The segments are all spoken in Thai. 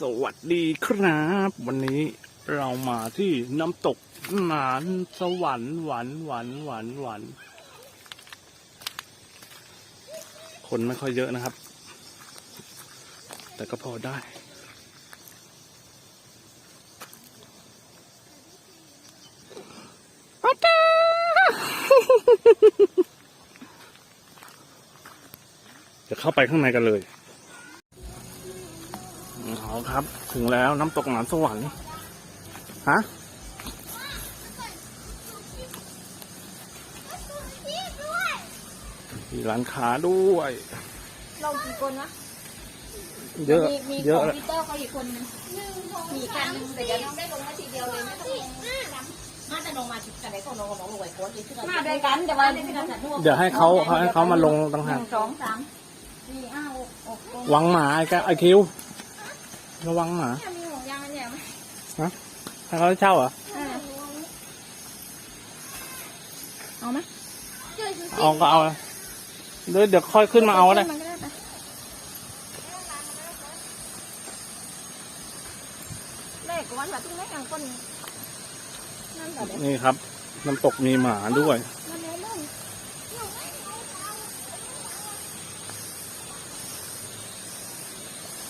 สวัสดีครับ วันนี้เรามาที่น้ำตกหนานสวรรค์หวานหวานหวานหวานคนไม่ค่อยเยอะนะครับ แต่ก็พอได้จะเข้าไปข้างในกันเลย เอาครับ ถึงแล้วน้ำตกหนานสวรรค์ฮะมีร้านค้าด้วยเรากี่คนวะเยอะมีมีเยคอะอมพิวเตอร์เขาอีกคนนึงมีกันหนึ่งแต่เดี๋ยวน้องได้ลงมาทีเดียวเลยไม่ต้องลงน่าจะลงมาจุดกันไหนก็ลงกับน้องลงไว้โค้ดมาด้วยกันแต่ว่าในขณะจัดนวดเดี๋ยวให้เขาให้เขามาลงต่างหหากนึ่งสองสามสี่ห้าหกหกคนวังหมาไอ้แกไอคิว ระวังหมาเนี่ยมีห่วงยางอันเนี่ยไหมให้เขาเช่าเหรอ เออเอาไหมเอาก็เอาเดี๋ยวเดี๋ยวค่อยขึ้นมาเอาก็ได้ มันก็ได้ปะแรกก่อนว่าที่แรกอย่างคนนั่นแบบนี่ครับ น้ำตกมีหมาด้วยมันเลยเลย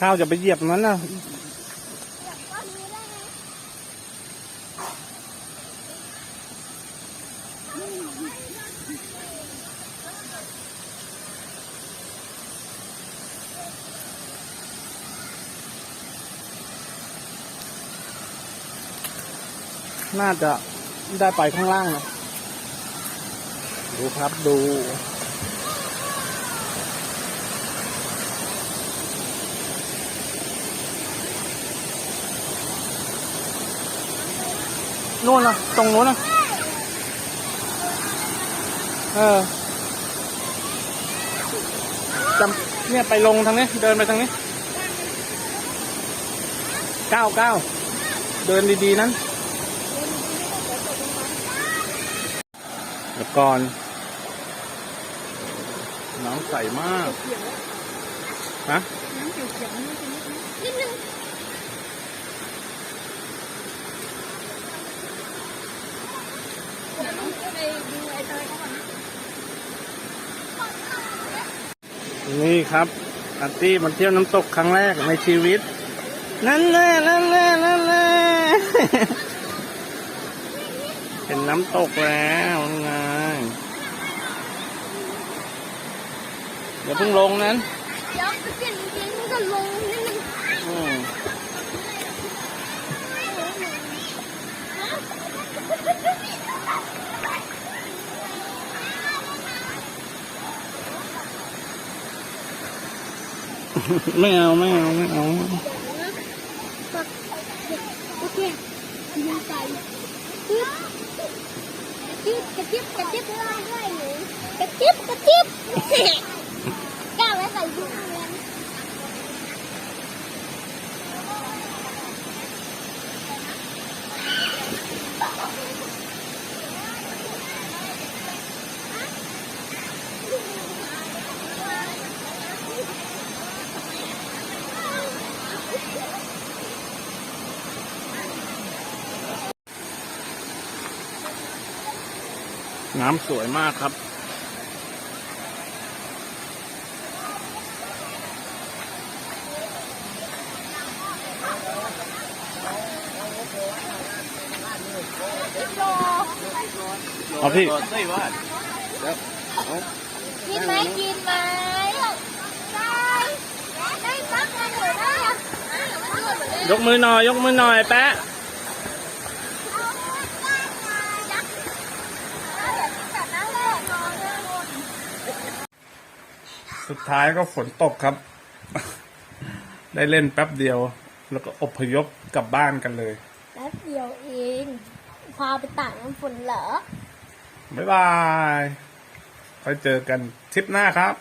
ข้าวจะไปเหยียบนั้นนะน่าจะได้ไปข้างล่างนะดูครับดู นู่นนะตรงนู้นนะเออจำเนี่ยไปลงทางนี้ เดินไปทางนี้เก้าวก้าเดินดีๆนั้นเดี๋ยวก่อนน้ำใสมากฮะน้ำเขียวๆนิดนึงเดี๋ยวต้องไปดูไอ้ เตยเขาก่อนนะนี่ครับอาร์ตี้มาเที่ยวน้ำตกครั้งแรกในชีวิต นั่นแหละนั่นแหละนั่นแหละเป็นน้ำตกแล้วนี่ไงอย่าเพิ่งลงนั้นเดี๋ยวจะเปลี่ยนจริงๆมันก็ลงนิดนึง อืม ไม่เอาไม่เอาไม่เอาโอเคยืนใจปึ๊บกระจิ๊บกระจิ๊บกระจิ๊บกระจิ๊บกระจิ๊บกล้าไว้ใส่ยุงเลย น้ำสวยมากครับ เอาพี่ กินไหมกินไหมได้ได้ปักกันหนูได้อะยกมือหน่อย ยกมือหน่อยแปะ สุดท้ายก็ฝนตกครับ ได้เล่นแป๊บเดียว แล้วก็อพยพกลับบ้านกันเลย แป๊บเดียวเอง พาไปตากน้ำฝนเหรอ บ๊ายบายไว้เจอกันทริปหน้าครับ